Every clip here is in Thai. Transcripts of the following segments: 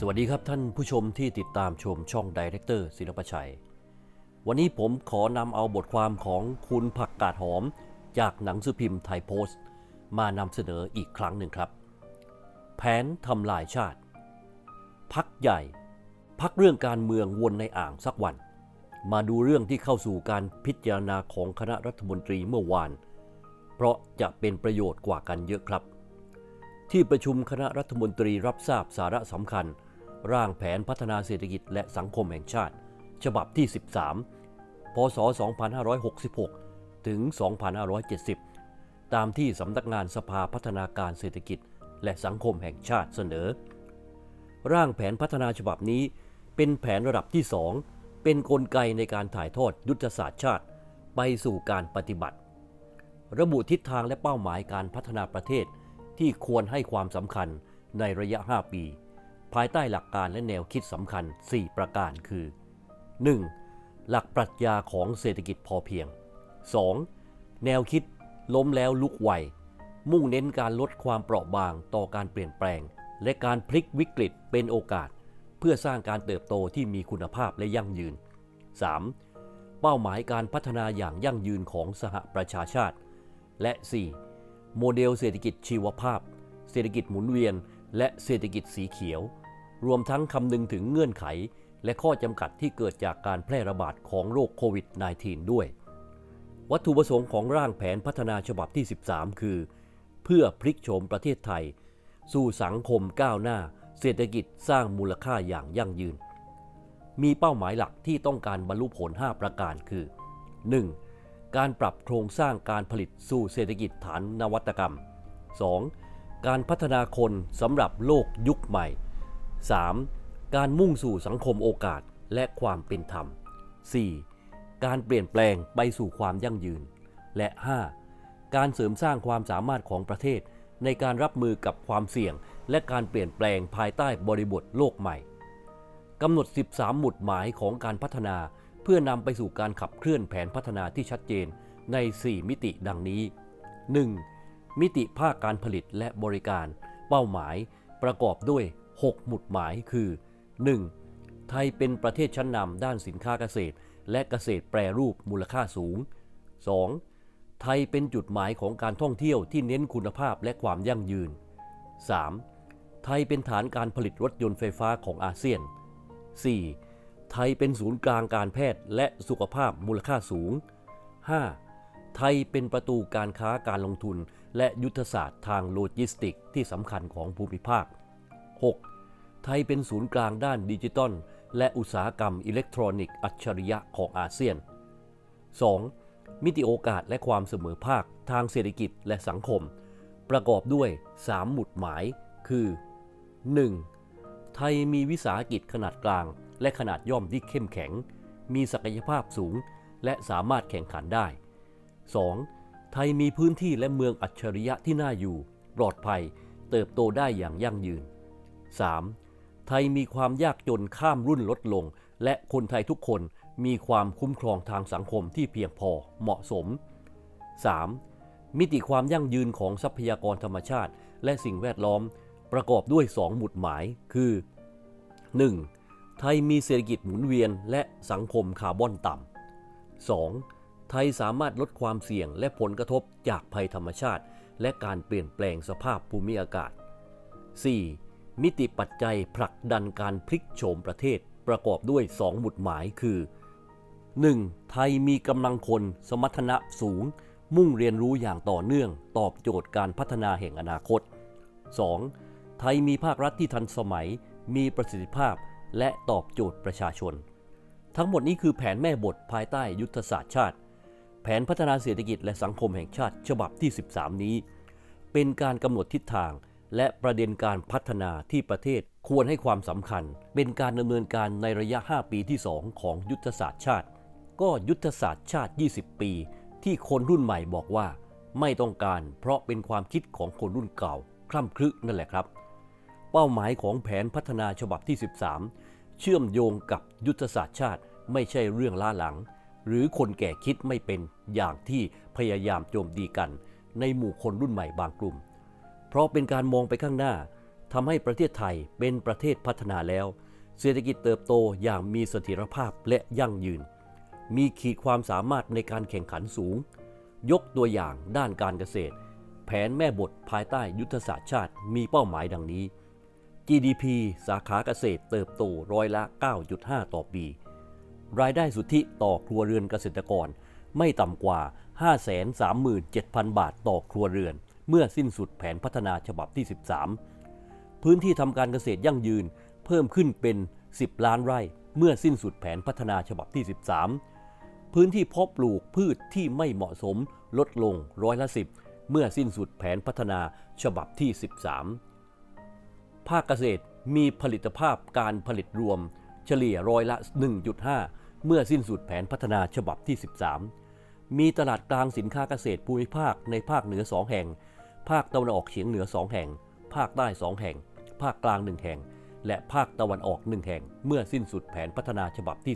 สวัสดีครับท่านผู้ชมที่ติดตามชมช่องดีเรคเตอร์ศิลปชัย วันนี้ผมขอนำเอาบทความของคุณผักกาดหอม จากหนังสือพิมพ์ไทยโพสต์ มานำเสนออีกครั้งหนึ่งครับ แผนทำลายชาติ พักใหญ่ พักเรื่องการเมืองวนในอ่างสักวัน มาดูเรื่องที่เข้าสู่การพิจารณาของคณะรัฐมนตรีเมื่อวาน เพราะจะเป็นประโยชน์กว่ากันเยอะครับ ที่ประชุมคณะรัฐมนตรีรับทราบสาระสำคัญ ร่างแผนพัฒนาเศรษฐกิจและสังคมแห่งชาติ ฉบับที่ 13 พศ 2566 ถึง 2570 ตามที่สำนักงานสภาพัฒนาการเศรษฐกิจ และสังคมแห่งชาติเสนอ ร่างแผนพัฒนาฉบับนี้ เป็นแผนระดับที่ 2 เป็นนกลไกในการถ่ายทอดยุทธศาสตร์ชาติ ไปสู่การปฏิบัติ ระบุทิศทางและเป้าหมายการพัฒนาประเทศที่ควรให้ความสำคัญในระยะ 5 ปี ภายใต้หลักการและแนวคิดสำคัญ 4 ประการคือ 1. หลักปรัชญาของเศรษฐกิจพอเพียง 2. แนวคิดล้มแล้วลุกไวมุ่งเน้นการลดความเปราะบางต่อการเปลี่ยนแปลง และการพลิกวิกฤตเป็นโอกาส เพื่อสร้างการเติบโตที่มีคุณภาพและยั่งยืน 3. เป้าหมายการพัฒนาอย่างยั่งยืนของสหประชาชาติ และ 4. โมเดลเศรษฐกิจชีวภาพ เศรษฐกิจหมุนเวียน และเศรษฐกิจสีเขียว รวมทั้งคำนึงถึงเงื่อนไข และข้อจำกัดที่เกิดจากการแพร่ระบาดของโรคโควิด -19 ด้วย วัตถุประสงค์ของร่างแผนพัฒนาฉบับที่ 13 คือ เพื่อพลิกโฉมประเทศไทย สู่สังคมก้าวหน้า เศรษฐกิจสร้างมูลค่าอย่างยั่งยืน มีเป้าหมายหลักที่ต้องการบรรลุผล 5 ประการคือ 1. การปรับโครงสร้างการผลิตสู่เศรษฐกิจฐานนวัตกรรม 2. การพัฒนาคนสำหรับโลกยุคใหม่ 3. การมุ่งสู่สังคมโอกาสและความเป็นธรรม 4. การเปลี่ยนแปลงไปสู่ความยั่งยืน และ 5. การเสริมสร้างความสามารถของประเทศ ในการรับมือกับความเสี่ยง และการเปลี่ยนแปลงภายใต้บริบทโลกใหม่กำหนด 13 หมุดหมายของการพัฒนา เพื่อนำไปสู่การขับเคลื่อนแผนพัฒนาที่ชัดเจนใน 4 มิติดังนี้ 1. มิติภาคการผลิตและบริการ เป้าหมายประกอบด้วย 6 หมุดหมายคือ 1. ไทยเป็นประเทศชั้นนำด้านสินค้าเกษตร และเกษตรแปรรูปมูลค่าสูง 2. ไทยเป็นจุดหมายของการท่องเที่ยวที่เน้นคุณภาพและความยั่งยืน 3. ไทยเป็นฐานการผลิตรถยนต์ไฟฟ้าของอาเซียน 4. ไทยเป็นศูนย์กลางการแพทย์และสุขภาพมูลค่าสูง 5. ไทยเป็นประตูการค้าการลงทุน และยุทธศาสตร์ทางโลจิสติกที่สำคัญของภูมิภาค 6. ไทยเป็นศูนย์กลางด้านดิจิตอลและอุตสาหกรรมอิเล็กทรอนิกส์อัจฉริยะของอาเซียน 2. มิติโอกาสและความเสมอภาคทางเศรษฐกิจและสังคม ประกอบด้วย 3 หมุดหมาย คือ 1. ไทยมีวิสาหกิจขนาดกลาง และขนาดย่อมที่เข้มแข็ง มีศักยภาพสูง และสามารถแข่งขันได้ 2. ไทยมีพื้นที่และเมืองอัจฉริยะที่น่าอยู่ ปลอดภัย เติบโตได้อย่างยั่งยืน 3. ไทยมีความยากจนข้ามรุ่นลดลง และคนไทยทุกคนมีความคุ้มครองทางสังคมที่เพียงพอเหมาะสม 3. มิติความยั่งยืนของทรัพยากรธรรมชาติ และสิ่งแวดล้อม ประกอบด้วย 2 หมุดหมาย คือ 1. ไทยมีเศรษฐกิจหมุนเวียนและสังคมคาร์บอนต่ำ 2. ไทยสามารถลดความเสี่ยงและผลกระทบจากภัยธรรมชาติ และการเปลี่ยนแปลงสภาพภูมิอากาศ 4. มิติปัจจัยผลักดันการพลิกโฉมประเทศประกอบด้วย 2 หมุดหมายคือ 1. ไทยมีกำลังคนสมรรถนะสูง มุ่งเรียนรู้อย่างต่อเนื่อง ตอบโจทย์การพัฒนาแห่งอนาคต 2. ไทยมีภาครัฐที่ทันสมัย มีประสิทธิภาพ และตอบโจทย์ประชาชน ทั้งหมดนี้คือแผนแม่บทภายใต้ยุทธศาสตร์ชาติ ผนพัฒนาเศรษฐกิจและสังคมแห่งชาติฉบับที่ 13 นี้ เป็นการกำหนดทิศทาง และประเด็นการพัฒนาที่ประเทศควรให้ความสำคัญ เป็นการดำเนินการในระยะ 5 ปีที่ 2 ของยุทธศาสตร์ชาติ ก็ยุทธศาสตร์ชาติ 20 ปี ที่คนรุ่นใหม่บอกว่า ไม่ต้องการเพราะเป็นความคิดของคนรุ่นเก่าคล่ำคลึนั่นแหละครับ เป้าหมายของแผนพัฒนาฉบับที่ 13 เชื่อมโยงกับยุทธศาสตร์ชาติ ไม่ใช่เรื่องล้าหลัง หรือคนแก่คิดไม่เป็นอย่างที่พยายามโจมตีกัน ในหมู่คนรุ่นใหม่บางกลุ่ม เพราะเป็นการมองไปข้างหน้าทำให้ประเทศไทยเป็นประเทศพัฒนาแล้ว เศรษฐกิจเติบโตอย่างมีเสถียรภาพและยั่งยืน มีขีดความสามารถในการแข่งขันสูง ยกตัวอย่างด้านการเกษตร แผนแม่บทภายใต้ยุทธศาสตร์ชาติมีเป้าหมายดังนี้ GDP สาขาเกษตรเติบโตร้อยละ 9.5 ต่อปี รายได้สุทธิต่อครัวเรือนเกษตรกร ไม่ต่ำกว่า 537,000 บาทต่อครัวเรือน เมื่อสิ้นสุดแผนพัฒนาฉบับที่ 13 พื้นที่ทำการเกษตรยั่งยืนเพิ่มขึ้นเป็น 10 ล้านไร่ เมื่อสิ้นสุดแผนพัฒนาฉบับที่ 13 พื้นที่เพาะปลูกพืชที่ไม่เหมาะสมลดลงร้อยละ10เมื่อสิ้นสุดแผนพัฒนาฉบับที่ 13 ภาคเกษตรมีผลิตภาพการผลิตรวม เฉลี่ยร้อยละ 1.5 เมื่อสิ้นสุดแผนพัฒนาฉบับที่ 13 มีตลาดกลางสินค้าเกษตรภูมิภาคในภาคเหนือ 2 แห่ง ภาคตะวันออกเฉียงเหนือ 2 แห่ง ภาคใต้ 2 แห่ง ภาคกลาง 1 แห่ง และภาคตะวันออก 1 แห่ง เมื่อสิ้นสุดแผนพัฒนาฉบับที่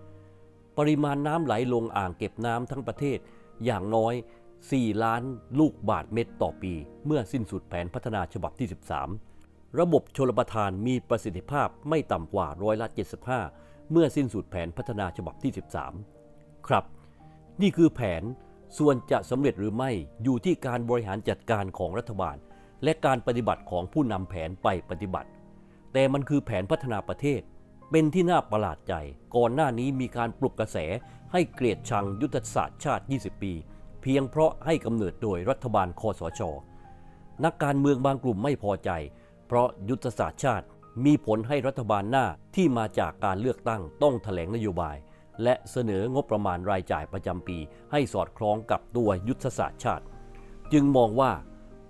13 ปริมาณน้ำไหลลงอ่างเก็บน้ำทั้งประเทศอย่างน้อย 4 ล้านลูกบาทเมตรต่อปี เมื่อสิ้นสุดแผนพัฒนาฉบับที่ 13 ระบบชลประทานมีประสิทธิภาพไม่ต่ำกว่าร้อยละ 75 เมื่อสิ้นสุดแผนพัฒนาฉบับที่ 13 ครับ นี่คือแผนส่วนจะสำเร็จหรือไม่อยู่ที่การบริหารจัดการของรัฐบาล และการปฏิบัติของผู้นำแผนไปปฏิบัติ แต่มันคือแผนพัฒนาประเทศ เป็นที่น่าประหลาดใจ ก่อนหน้านี้มีการปลุกกระแสให้เกลียดชังยุทธศาสตร์ชาติ 20 ปี เพียงเพราะให้กำเนิดโดยรัฐบาลคอสช นักการเมืองบางกลุ่มไม่พอใจ เพราะยุทธศาสตร์ชาติ มีผลให้รัฐบาลหน้าที่มาจากการเลือกตั้งต้องแถลงนโยบาย และเสนองบประมาณรายจ่ายประจำปี ให้สอดคล้องกับตัวยุทธศาสตร์ชาติ จึงมองว่า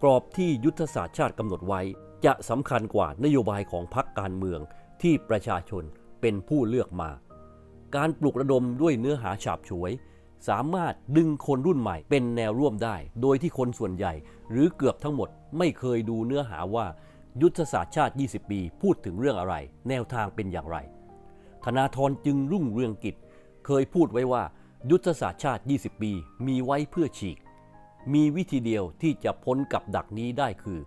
กรอบที่ยุทธศาสตร์ชาติกำหนดไว้ จะสำคัญกว่านโยบายของพรรคการเมืองที่ประชาชนเป็นผู้เลือกมา การปลุกระดมด้วยเนื้อหาฉาบฉวย สามารถดึงคนรุ่นใหม่เป็นแนวร่วมได้ โดยที่คนส่วนใหญ่ หรือเกือบทั้งหมดไม่เคยดูเนื้อหาว่า ยุทธศาสตร์ชาติ 20 ปี พูดถึงเรื่องอะไร แนวทางเป็นอย่างไร ธนาธรจึงรุ่งเรืองกิจ เคยพูดไว้ว่า ยุทธศาสตร์ชาติ 20 ปี มีไว้เพื่อฉีก มีวิธีเดียวที่จะพ้นกับดักนี้ได้คือ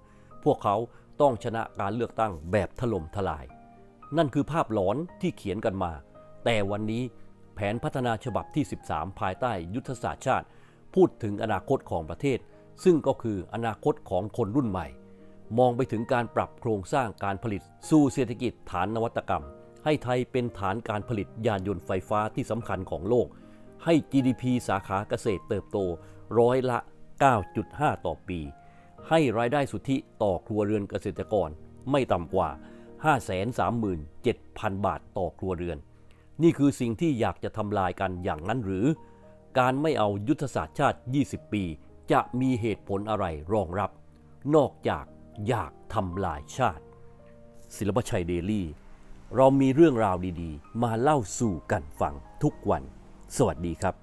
พวกเขาต้องชนะการเลือกตั้งแบบถล่มทลาย นั่นคือภาพหลอนที่เขียนกันมา แต่วันนี้แผนพัฒนาฉบับที่ 13 ภายใต้ยุทธศาสตร์ชาติ พูดถึงอนาคตของประเทศ ซึ่งก็คืออนาคตของคนรุ่นใหม่ มองไปถึงการปรับโครงสร้างการผลิต สู่เศรษฐกิจฐานนวัตกรรม ให้ไทยเป็นฐานการผลิตยานยนต์ไฟฟ้าที่สำคัญของโลก ให้ GDP สาขาเกษตรเติบโตร้อยละ 9.5 ต่อปี ให้รายได้สุทธิต่อครัวเรือนเกษตรกรไม่ต่ำกว่า 537,000 บาทต่อครัวเรือน นี่คือสิ่งที่อยากจะทำลายกันอย่างนั้นหรือ การไม่เอายุทธศาสตร์ชาติ 20 ปี จะมีเหตุผลอะไรรองรับ นอกจาก อยากทำลายชาติ ศิลปชัยเดลี่ เรามีเรื่องราวดีๆ มาเล่าสู่กันฟังทุกวัน สวัสดีครับ